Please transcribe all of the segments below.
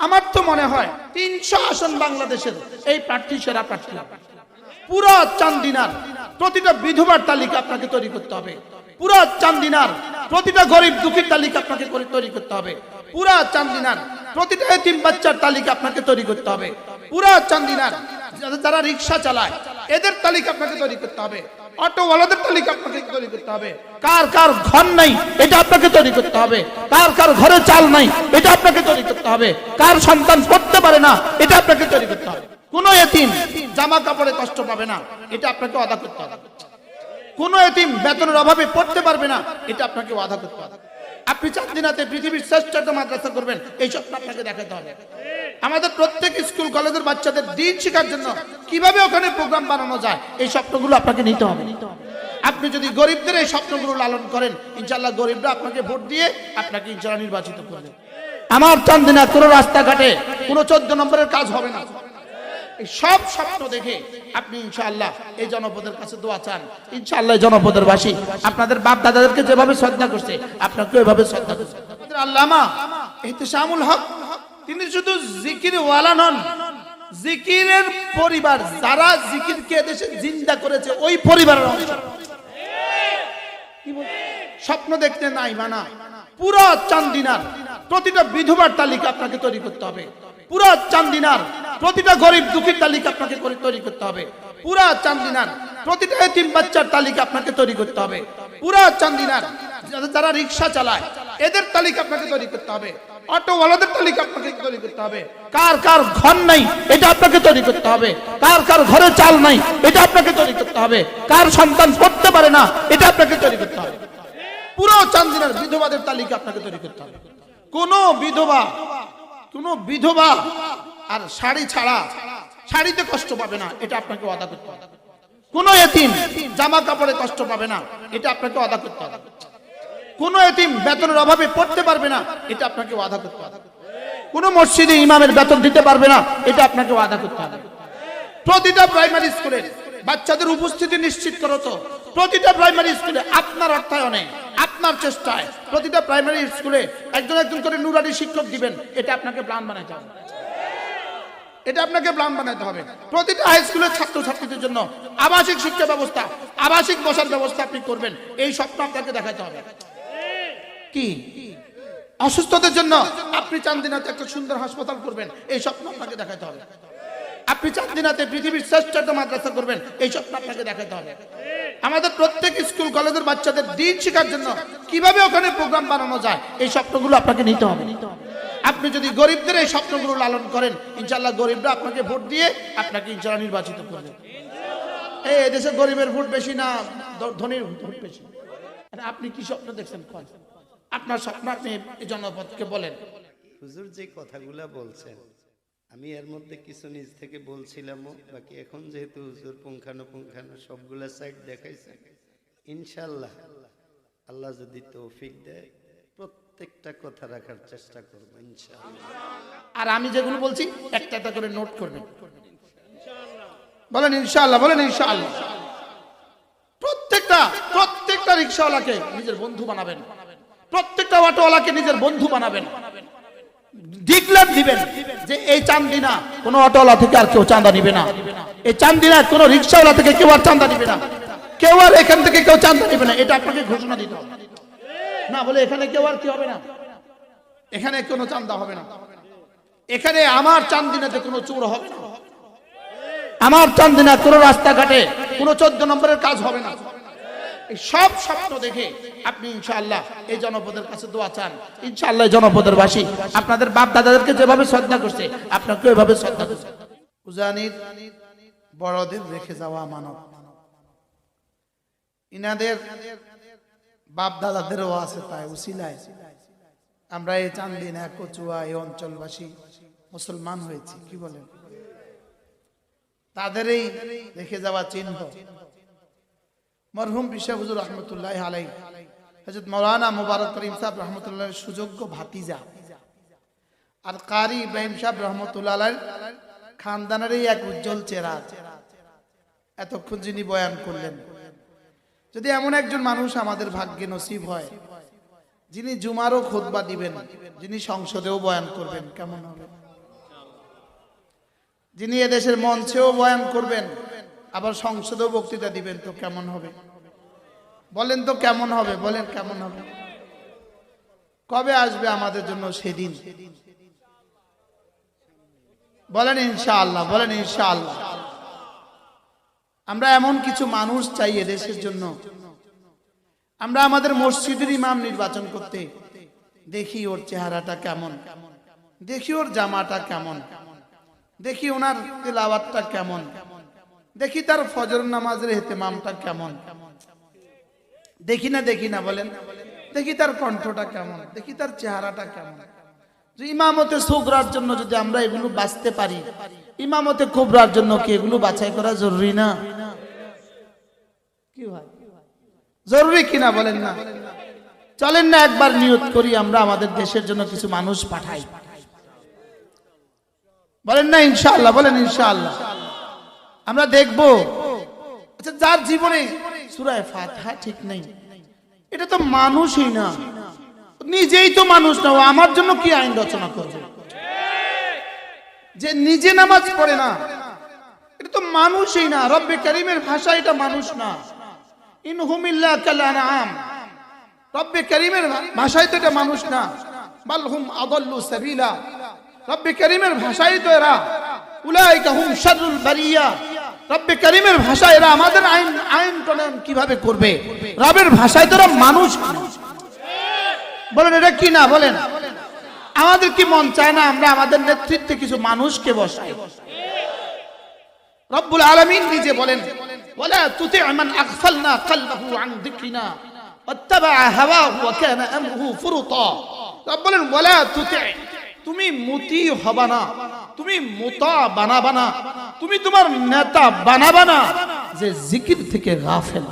আমার তো মনে হয় তিনশো আসন বাংলাদেশের এই প্রার্থী সেরা প্রার্থী। পুরো চান্দিনার প্রতিটা বিধবার তালিকা আপনাকে তৈরি করতে হবে। পুরো চান্দিনার প্রতিটা গরিব দুঃখীর তালিকা আপনাকে তৈরি করতে হবে। পুরো চান্দিনার প্রতিটা এতিম বাচ্চার তালিকা আপনাকে তৈরি করতে হবে। পুরো চান্দিনার যারা- রিক্সা চালায়, এদের তালিকা আপনাকে তৈরি করতে হবে। অটোওয়ালাদের তালিকা আপনাকে তৈরি করতে হবে। কার কার ঘর নাই, এটা আপনাকে তৈরি করতে হবে। কার কার ঘরে চাল নাই, এটা আপনাকে তৈরি হবে। কার সন্তান পড়তে পারে না, এটা আপনাকে তৈরি করতে হবে। কোন এতিম জামা কাপড়ে কষ্ট পাবে না, এটা আপনাকে আদা করতে হবে। কোন এতিম বেতনের অভাবে পড়তে পারবে না, এটা আপনাকে ওয়াদা করতে হবে। আপনি চাঁদিনাতে পৃথিবীর শ্রেষ্ঠ মাদ্রাসা করবেন, এই স্বপ্ন আপনাকে দেখাতে হবে। আমাদের প্রত্যেক স্কুল, কলেজের বাচ্চাদের দিন শেখার জন্য কীভাবে ওখানে প্রোগ্রাম বানানো যায়, এই স্বপ্নগুলো আপনাকে নিতে হবে। আপনি যদি গরিবদের এই স্বপ্নগুলো লালন করেন ইনশাল্লাহ গরিবরা আপনাকে ভোট দিয়ে আপনাকে ইনশাল্লাহ নির্বাচিত করবে। আমার চান্দিনা কোনো রাস্তাঘাটে কোনো চোদ্দ নম্বরের কাজ হবে না। সব স্বপ্ন দেখে আপনি ইনশাআল্লাহ এই জনপদের কাছে দোয়া চান। ইনশাআল্লাহ জনপদের বাসী আপনাদের বাপ দাদাদেরকে যেভাবে শ্রদ্ধা করছে আপনাকে ওইভাবে শ্রদ্ধা করছে। আল্লামা ইহতিসামুল হক, তিনি শুধু জিকির ওয়ালা নন, জিকিরের পরিবার, যারা জিকিরকে দেশে জিন্দা করেছে, ওই পরিবারের অংশ। স্বপ্ন দেখতে নাই মানা। পুরো চান্দিনার প্রতিটা বিধবার তালিকা আপনাকে তৈরি করতে হবে। পুরো চান্দিনার প্রতিটা গরিব দুঃখীর তালিকা আপনাকে তৈরি করতে হবে। পুরো চান্দিনার প্রতিটা এতিম বাচ্চার তালিকা আপনাকে তৈরি করতে হবে। পুরো চান্দিনার যারা- রিক্সা চালায়, এদের তালিকা আপনাকে তৈরি করতে হবে। তালিকা আপনাকে তৈরি করতে হবে। কার কার ঘর এটা আপনাকে তৈরি করতে হবে। কার কার চাল নাই, এটা আপনাকে তৈরি করতে হবে। কার সন্তান পারে না, এটা আপনাকে তৈরি করতে হবে। পুরো চান্দিনার বিধবাদের তালিকা আপনাকে তৈরি করতে হবে। কোন বিধবা কোন বিধবা আর শাড়ি ছাড়া শাড়িতে কষ্ট পাবে না, এটা আপনাকে অদা করতে হবে। কোন এতিম জামা কাপড়ে কষ্ট পাবে না, এটা আপনাকে অদা করতে হবে। কোন এতিম বেতনের অভাবে পড়তে পারবে না, এটা আপনাকে ওয়াদা করতে হবে। কোন মসজিদে ইমামের বেতন দিতে পারবে না, এটা আপনাকে ওয়াদা করতে হবে। প্রতিটা প্রাইমারি স্কুলে বাচ্চাদের উপস্থিতি নিশ্চিত করো তো। প্রতিটা প্রাইমারি স্কুলে আপনার অর্থায়নে, আপনার চেষ্টায় প্রতিটা প্রাইমারি স্কুলে একজন একজন করে নুরানি শিক্ষক দিবেন, এটা আপনাকে প্ল্যান বানাতে হবে। এটা আপনাকে প্ল্যান বানাতে হবে। প্রতিটা হাই স্কুলের ছাত্রছাত্রীদের জন্য আবাসিক শিক্ষা ব্যবস্থা, আবাসিক বসার ব্যবস্থা আপনি করবেন, এই স্বপ্ন আপনাকে দেখাতে হবে। কি? অসুস্থতার জন্য আপনি চান চান্দিনাতে একটা সুন্দর হাসপাতাল করবেন, এই স্বপ্ন আপনাকে দেখাতে হবে। আপনি চান্দিনাতে পৃথিবীর শ্রেষ্ঠ একটা মাদ্রাসা করবেন, এই আপনাকে দেখাতে হবে। আমাদের প্রত্যেক স্কুল, কলেজের বাচ্চাদের দিন শেখার জন্য কীভাবে ওখানে প্রোগ্রাম বানানো যায়, এই স্বপ্নগুলো আপনাকে নিতে হবে। আপনি যদি গরিবদের এই স্বপ্নগুলো লালন করেন ইনশাল্লাহ গরিবরা আপনাকে ভোট দিয়ে আপনাকে ইনশাল্লাহ নির্বাচিত করবে। এই এদেশে গরিবের ভোট বেশি না ধনীর ভোট বেশি। আপনি কি স্বপ্ন দেখছেন? আপনার স্বপ্ন আপনি এই বলেন। হুজুর যে কথাগুলা বলছেন আমি এর মধ্যে কিছু নিজ থেকে বলছিলাম বাকি এখন যেহেতু হুজুর পুঙ্খানো পুঙ্খানো সবগুলা সাইড দেখাইছে ইনশাল্লাহ আল্লাহ যদি তৌফিক দেয় প্রত্যেকটা কথা রাখার চেষ্টা করব ইনশাল্লাহ আর আমি যেগুলো বলছি একটা একটা করে নোট করবেন। বলেন ইনশাআল্লাহ বলেন ইনশাআল্লাহ। প্রত্যেকটা প্রত্যেকটা রিক্সাওয়ালাকে নিজের বন্ধু বানাবেন। প্রত্যেকটা অটোওয়ালাকে নিজের বন্ধু বানাবেন। ডিক্লেয়ার দিবেন যে এই চান্দিনা কোনো অটোওয়ালা থেকে আর কেউ চাঁদা নিবে না। এই চান্দিনা কোনো রিক্সাওয়ালা থেকে কেউ আর চাঁদা নিবে না। কেউ আর এখান থেকে কেউ চাঁদা নিবে না। এটা আপনাকে ঘোষণা দিতে হবে। না বলে এখানে কেউ আর কি হবে না? এখানে কোনো চান্দা হবে না। এখানে আমার চান্দিনাতে কোনো চোর হবে না। আমার চান্দিনা কোনো রাস্তাঘাটে কোনো চোদ্দ নম্বরের কাজ হবে না। সব স্বপ্ন দেখে আপনি ইনশাআল্লাহ এই জনপদের কাছে দোয়া চান। ইনশাআল্লাহ জনপদের বাসী আপনাদের বাপ দাদাদেরকে যেভাবে শ্রদ্ধা করছে আপনাকে ওইভাবে শ্রদ্ধা করছে। উজানির বড়দের রেখে যাওয়া মানব। ইনাদের বাপ দাদাদেরও আছে তাই উসিলায়। আমরা এই চান্দিনা, কচুয়া, এই অঞ্চলবাসী মুসলমান হয়েছি, কি বলেন? তাদেরই রেখে যাওয়া চিহ্ন। মরহুম হুজুর রহমতুল্লাহ আলাই হজরত মৌলানা মুবারক করিম সাহেব রহমতুল্লাহ সুযোগ্য ভাতিজা। আর কারি ইব্রাহিম সাহেব রহমতুল্লাহ খানদানেরই এক উজ্জ্বল চেরা এতক্ষণ যিনি বয়ান করলেন। যদি এমন একজন মানুষ আমাদের ভাগ্যে নসিব হয়, যিনি জুমারও খোদবা দিবেন, যিনি সংসদেও বয়ান করবেন, কেমন হবে? যিনি এদেশের মঞ্চেও বয়ান করবেন আবার সংসদেও বক্তৃতা দিবেন তো কেমন হবে? বলেন তো কেমন হবে? বলেন কেমন হবে? কবে আসবে আমাদের জন্য সেদিন? বলেন ইনশাআল্লাহ বলেন ইনশাআল্লাহ। আমরা এমন কিছু মানুষ চাই দেশের জন্য। আমরা আমাদের মসজিদের ইমাম নির্বাচন করতে দেখি ওর চেহারাটা কেমন। দেখি ওর জামাটা কেমন। দেখি ওনার তেলাওয়াতটা কেমন। দেখি তার ফজর নামাজের হেতেমামটা কেমন। দেখি না দেখি না বলেন। দেখি তার কণ্ঠটা কেমন, দেখি তার চেহারাটা কেমন। ইমামতে সুগরার জন্য যদি আমরা এগুলো বাঁচতে পারি, ইমামতে কুবরার জন্য কি এগুলো বাছাই করা জরুরি না? কি ভাই জরুরি কিনা বলেন না? চলেন না, একবার নিয়ত করি আমরা আমাদের দেশের জন্য কিছু মানুষ পাঠাই। বলেন না, ইনশাআল্লাহ, বলেন ইনশাআল্লাহ। আমরা দেখব। আচ্ছা যার জীবনে সুরায় ফাতিহা ঠিক নেই। এটা তো মানুষই না। নিজেই তো মানুষ না আমার জন্য কি আইন রচনা করবে? যে নিজে নামাজ পড়ে না, এটা তো মানুষই না। রব্বে করিমের ভাষা এটা মানুষ না। ইনহুমিল্লাহ কালানাম রব্বে করিমের ভাষায় তো এটা মানুষ না। বালহুম আদল্লু সাবিলা। রব্বে করিমের ভাষায় তো এরা। উলাইকা হুম শাররুল বারিয়া। রব্বে করিমের ভাষায় এরা আমাদের আইন আইন প্রণয়ন কীভাবে করবে? রবের ভাষায় তো মানুষ। বলেন, এটা কি না? বলেন। আমাদের কি মন চায় না আমরা আমাদের নেতৃত্বে কিছু মানুষকে বসাই? রব্বুল আলামিন নিজে বলেন তুতি' মান আগফালনা কলবাহু আন যিকরিনা ওয়াত্তাবা হাওয়াহু ওয়া কানা আমরুহু ফুরুতা। রব বলেন, ওয়ালা তুতি' তুমি মুতি হবা না তুমি মুতা বানাবা না তুমি তোমার নেতা বানাবা না যে জিকির থেকে গাফেল।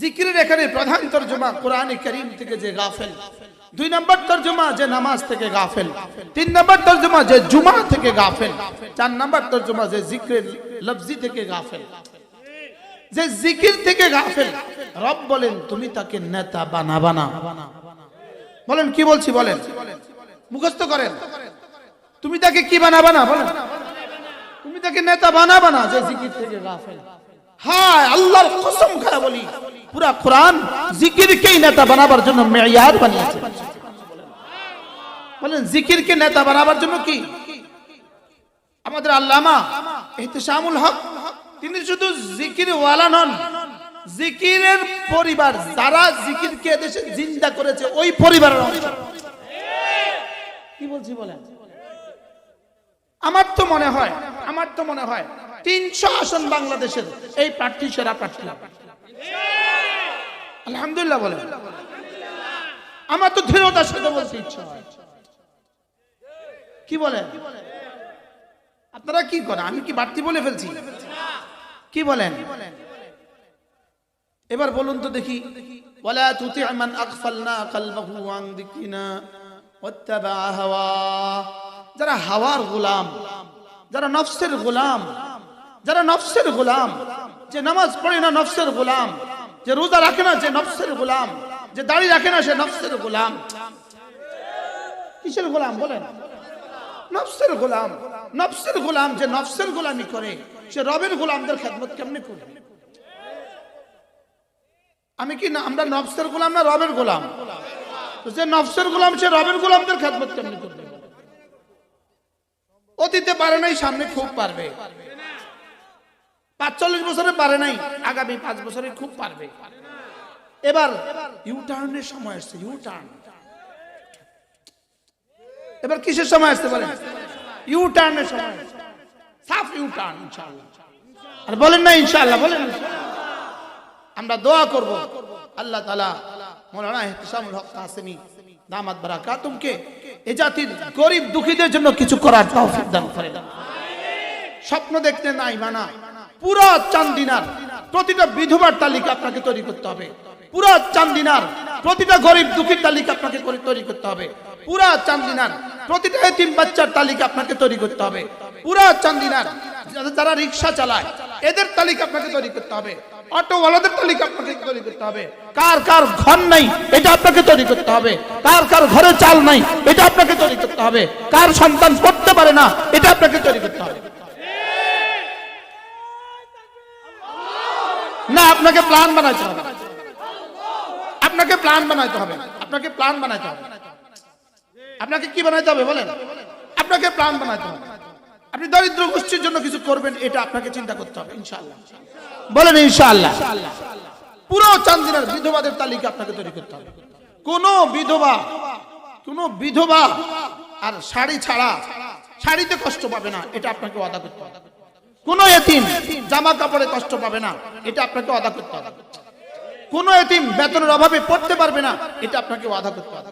জিকিরের এখানে প্রধান তর্জমা কোরআনে করিম থেকে যে গাফেল। দুই নম্বর তর্জমা যে নামাজ থেকে গাফেল। তিন নম্বর তর্জমা যে জুমা থেকে গাফেল। চার নম্বর তর্জমা যে জিক্রের লফজি থেকে গাফেল। যে জিকির থেকে গাফেল। রব বলেন, তুমি তাকে নেতা বানাবা না বলেন, কি বলছি বলেন? মুখস্থ করেন। তুমি তাকে কি বানাবা না? বলেন। তুমি তাকে নেতা বানাবা না? যে জিকির থেকে গাফেল। হায়, আল্লাহর কসম খায় বলি। পুরা কোরআন জিকিরকেই নেতা বানাবার জন্য মেয়ার বানিয়েছে। বলেন, জিকিরকে নেতা বানাবার জন্য কি? আমাদের আল্লামা ইহতিসামুল হক, তিনি শুধু জিকির ওয়ালা নন, জিকিরের পরিবার, যারা জিকিরকে দেশে জিন্দা করেছে, ওই পরিবারের অংশ। কি বলছি বলেন? আমার তো মনে হয় আমার তো মনে হয় তিনশো আসন বাংলাদেশের এই প্রার্থী সেরা প্রার্থী। আলহামদুলিল্লাহ বলেন। আমার তো দৃঢ়তার সাথে বলতে ইচ্ছা হয়। কি বলেন? আপনারা কি করেন? আমি কি বাড়তি বলে ফেলছি? কি বলেন? এবার বলুন তো দেখি। ওয়ালা তুতি' মান আগফালনা কলবাহু আন হাওয়া যারা হাওয়ার গোলাম, যারা নফসের গোলাম, যারা নফসের গোলাম, যে নামাজ পড়ে না নফসের গোলাম, যে রোজা রাখে না যে নফসের গোলাম, যে দাড়ি রাখে না সে নফসের গোলাম। কিসের গোলাম বলেন? নফসের গোলাম নফসের গোলাম যে নফসের গোলামি করে, সে রবের গোলামদের খেদমত কেমনে করবে? আমি কি না আমরা নফসের গোলাম না রবের গোলাম? যে নফসের গোলাম, সে রবের গোলামদের খেদমত কেমনে করবে? অতীতে পারে নাই, সামনে খুব পারবে। পাঁচচল্লিশ বছরে পারে নাই, আগামী পাঁচ বছরে খুব পারবে। এবার ইউ টার্নের সময় আসছে ইউ টার্ন এবার কিসের সময় আসতে বলেন ইউ টার্নের সময় সাফ ইউ টার্ন ইনশাআল্লাহ। আর বলেন না, ইনশাআল্লাহ, বলেন আমরা দোয়া করব, আল্লাহ তাআলা মৌলানা ইহতিসামুল হক কাসেমি, দামাত বারাকাতুমকে এ জাতির গরিব দুঃখীদের জন্য কিছু করার তৌফিক দান করেন স্বপ্ন দেখতে নাই মানা, পুরো চান্দিনার প্রতিটা বিধবার তালিকা আপনাকে তৈরি করতে হবে। পুরো চান্দিনার প্রতিটা গরিব দুঃখীর তালিকা আপনাকে তৈরি করতে হবে। পুরো চান্দিনার প্রতিটা এতিম বাচ্চার তালিকা আপনাকে তৈরি করতে হবে। পুরো চান্দিনার যারা রিক্সা চালায়, এদের তালিকা আপনাকে তৈরি করতে হবে। অটোওয়ালাদের তালিকা আপনাকে তৈরি করতে হবে। কার কার ঘর নাই, এটা আপনাকে তৈরি করতে হবে। কার কার ঘরে চাল নাই, এটা আপনাকে তৈরি করতে হবে। কার সন্তান পড়তে পারে না, এটা আপনাকে তৈরি করতে হবে। না, আপনাকে প্ল্যান বানাইতে হবে। আপনাকে প্ল্যান বানাইতে হবে। আপনাকে প্ল্যান বানাইতে হবে। আপনাকে কি বানাইতে হবে বলেন? আপনাকে প্ল্যান বানাইতে হবে। আপনি দরিদ্র গোষ্ঠীর জন্য কিছু করবেন এটা আপনাকে চিন্তা করতে হবে ইনশাআল্লাহ। বলেন ইনশাআল্লাহ। পুরো চান্দিনার বিধবাদের তালিকা আপনাকে তৈরি করতে হবে। কোন বিধবা কোন বিধবা আর শাড়ি ছাড়া শাড়িতে কষ্ট পাবে না এটা আপনাকে ওয়াদা করতে হবে। কোন এতিম জামা কাপড়ে কষ্ট পাবে না এটা আপনাকে ওয়াদা করতে হবে। কোন এতিম বেতনের অভাবে পড়তে পারবে না এটা আপনাকে ওয়াদা করতে হবে।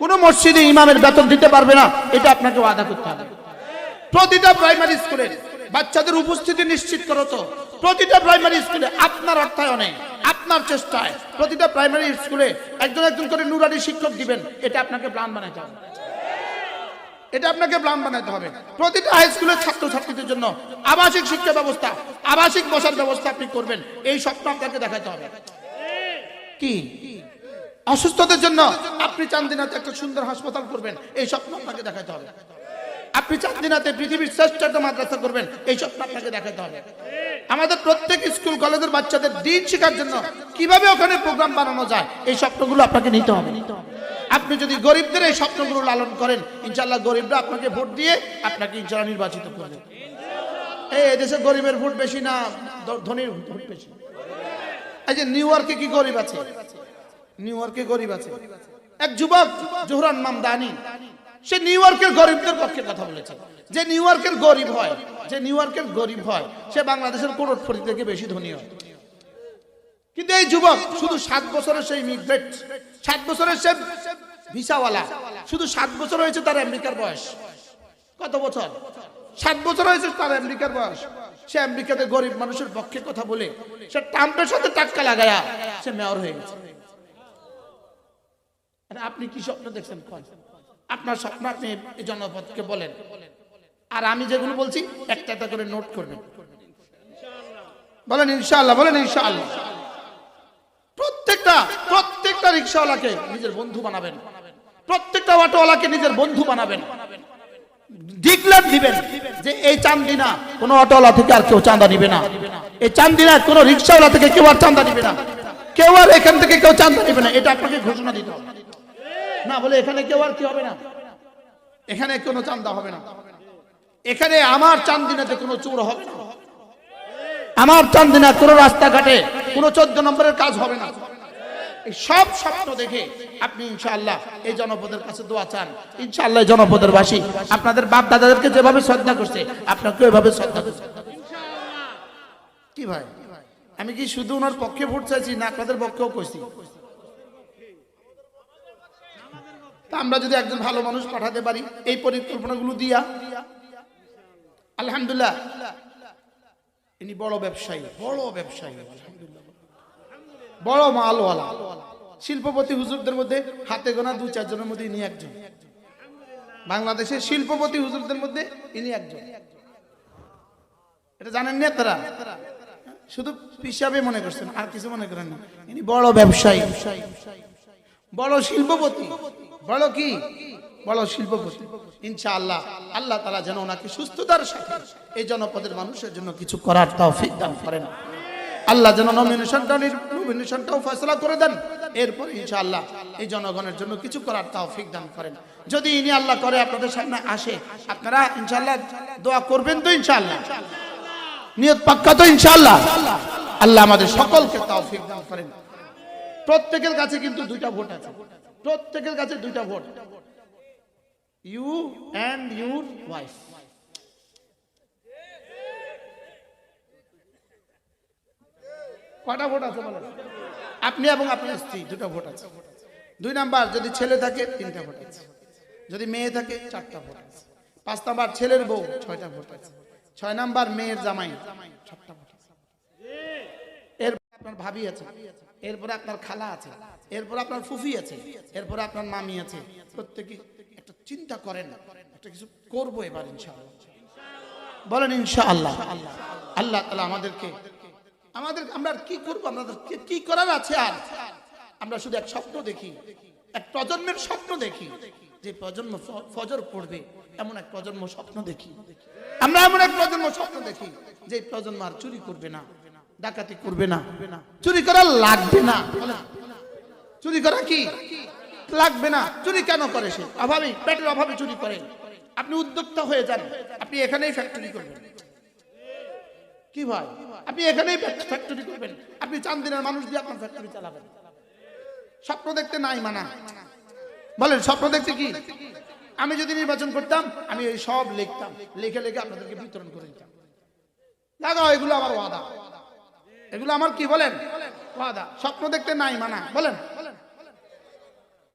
কোন মসজিদে ইমামের বেতন দিতে পারবে না এটা আপনাকে ওয়াদা করতে হবে। প্রতিটা প্রাইমারি স্কুলে বাচ্চাদের উপস্থিতি নিশ্চিত করো তো। প্রতিটা প্রাইমারি স্কুলে আপনার অর্থায়নে, আপনার চেষ্টায় প্রতিটা প্রাইমারি স্কুলে একজন একজন করে নুরানি শিক্ষক দিবেন, এটা আপনাকে প্ল্যান বানাইতে হবে। এটা আপনাকে প্ল্যান বানাইতে হবে। প্রতিটা হাই স্কুলের ছাত্রছাত্রীদের জন্য আবাসিক শিক্ষা ব্যবস্থা, আবাসিক বসার ব্যবস্থা আপনি করবেন, এই স্বপ্ন আপনাকে দেখাতে হবে। কি? অসুস্থদের জন্য আপনি চান্দিনাতে একটা সুন্দর হাসপাতাল করবেন, এই স্বপ্ন আপনাকে দেখাতে হবে। আপনি চান্দিনাতে পৃথিবীর শ্রেষ্ঠ একটা মাদ্রাসা করবেন, এই স্বপ্ন আপনাকে দেখাতে হবে। আমাদের প্রত্যেক স্কুল কলেজের বাচ্চাদের দিন শেখার জন্য কীভাবে ওখানে প্রোগ্রাম বানানো যায়, এই স্বপ্নগুলো আপনাকে নিতে হবে। আপনি যদি গরিবদের এই স্বপ্নগুলো লালন করেন ইনশাল্লাহ গরিবরা আপনাকে ভোট দিয়ে আপনাকে ইনশাল্লাহ নির্বাচিত করবে। এই দেশে গরিবের ভোট বেশি না ধনীর ভোট বেশি। এই যে নিউ ইয়র্কে কি গরিব আছে? নিউ ইয়র্কে গরিব আছে। এক যুবক, জোহরান মামদানি সে নিউ ইয়র্কের গরিবদের পক্ষে কথা বলেছে। যে নিউ ইয়র্কের গরিব হয়, যে নিউ ইয়র্কের গরিব হয়, সে বাংলাদেশের করোড়পতি থেকে বেশি ধনী হয়। কিন্তু এই যুবক শুধু সাত বছরের সেই ইমিগ্রেট সাত বছরের সে ভিসাওয়ালা, শুধু সাত বছর হয়েছে তার আমেরিকার বয়স। কত বছর? সাত বছর হয়েছে তার আমেরিকার বয়স। সে আমেরিকাতে গরিব মানুষের পক্ষে কথা বলে, সে ট্রাম্পের সাথে টাক্কা লাগায়া সে মেয়র হয়ে গেছে। আপনি কি স্বপ্ন দেখছেন? আপনার আপনি জনপদকে বলেন। আর আমি যেগুলো বলছি একটা একটা করে নোট করবেন। বলেন ইনশাআল্লাহ বলেন ইনশাআল্লাহ। প্রত্যেকটা প্রত্যেকটা রিক্সাওয়ালাকে নিজের বন্ধু বানাবেন। প্রত্যেকটা অটোওয়ালাকে নিজের বন্ধু বানাবেন। ডিক্লেয়ার দিবেন যে এই চান্দিনা কোনো অটোওয়ালা থেকে আর কেউ চাঁদা নিবে না। এই চান্দিনা কোনো রিক্সাওয়ালা থেকে কেউ আর চাঁদা নিবে না। কেউ আর এখান থেকে কেউ চাঁদা নিবে না। এটা আপনাকে ঘোষণা দিতে হবে। না বলে এখানে কেউ আর কি হবে না? এখানে কোনো চান্দা হবে না। এখানে আমার চান্দিনাতে কোনো চোর হবে না। আমার চান্দিনা কোনো রাস্তাঘাটে কোনো চোদ্দ নম্বরের কাজ হবে না। সব স্বপ্ন দেখে আপনি ইনশাআল্লাহ এই জনপদের কাছে দোয়া চান। ইনশাআল্লাহ এই জনপদের বাসী আপনাদের বাপ দাদাদেরকে যেভাবে শ্রদ্ধা করছে আপনাকে এভাবে শ্রদ্ধা করছে। কি ভাই? আমি কি শুধু ওনার পক্ষে ভোট চাইছি না আপনাদের পক্ষেও কইছি তা আমরা যদি একজন ভালো মানুষ পাঠাতে পারি, এই পরিকল্পনাগুলো দিয়া। আলহামদুলিল্লাহ। ইনি বড় ব্যবসায়ী বড় ব্যবসায়ী বড় মালওয়ালা। শিল্পপতি হুজুরদের মধ্যে হাতে গোনা দু চারজনের মধ্যে ইনি একজন। বাংলাদেশের শিল্পপতি হুজুরদের মধ্যে ইনি একজন। এটা জানেন না তারা শুধু হিসাবে মনে করছেন, আর কিছু মনে করেন না ইনি বড় ব্যবসায়ী, বড় শিল্পপতি। বড় কি? বড় শিল্পপতি। ইনশাআল্লাহ আল্লাহ তালা যেন ওনাকে সুস্থতার সাথে এই জনপদের মানুষের জন্য কিছু করার তৌফিক দান করেন। আল্লাহ যেন নমিনেশনটা নমিনেশনটাও ফয়সলা করে দেন। এরপর ইনশাআল্লাহ এই জনগণের জন্য কিছু করার তৌফিক দান করেন। যদি ইনি আল্লাহ করে, আপনাদের সামনে আসে, আপনারা ইনশাআল্লাহ দোয়া করবেন তো ইনশাআল্লাহ। নিয়ত পাক্কা তো ইনশাআল্লাহ। আল্লাহ আমাদের সকলকে তৌফিক দান করেন। প্রত্যেকের কাছে কিন্তু দুইটা ভোট আছে। প্রত্যেকের কাছে দুইটা vote. You and your wife কটা ভোট আছে বলেন আপনি এবং আপনার স্ত্রী, দুটো ভোট আছে। দুই নাম্বার, যদি ছেলে থাকে, তিনটা ভোট আছে। যদি মেয়ে থাকে, চারটা ভোট আছে। পাঁচ নাম্বার, ছেলের বউ, ছয়টা ভোট আছে। ছয় নাম্বার, মেয়ের জামাই, সাতটা ভোট আছে। এরপর আপনার ভাবি আছে। এরপরে আপনার খালা আছে। এরপর আপনার ফুফি আছে, এরপরে আপনার মামি আছে। প্রত্যেকে একটা চিন্তা করেন, একটা কিছু করব এবার ইনশাআল্লাহ। বলেন ইনশাআল্লাহ। আল্লাহ তালা আমাদেরকে, আমাদের আমরা কি করব? আমাদের কি- করার আছে আর? আমরা শুধু এক স্বপ্ন দেখি, এক প্রজন্মের স্বপ্ন দেখি, যে প্রজন্ম ফজর পড়বে, এমন এক প্রজন্ম স্বপ্ন দেখি। আমরা এমন এক প্রজন্ম স্বপ্ন দেখি, যে প্রজন্ম আর চুরি করবে না, ডাকাতি করবে না, চুরি করা লাগবে না। চুরি করা কি? লাগবে না। চুরি কেন করে সে? অভাবে, পেটের অভাবে চুরি করে। আপনি উদ্যোক্তা হয়ে যান। আপনি এখানেই ফ্যাক্টরি করবেন। কি ভাই? আপনি এখানেই ফ্যাক্টরি করবেন। আপনি চান্দিনার মানুষ দিয়ে আপনার ফ্যাক্টরি চালাবেন। স্বপ্ন দেখতে নাই মানা। বলেন, স্বপ্ন দেখতে কি? আমি যদি নির্বাচন করতাম, আমি এই সব লিখতাম। লিখে লিখে আপনাদেরকে বিতরণ করে দিতাম। লাগাও এগুলো আমার ওয়াদা। এগুলো আমার কি বলেন? ওয়াদা। স্বপ্ন দেখতে নাই মানা। বলেন।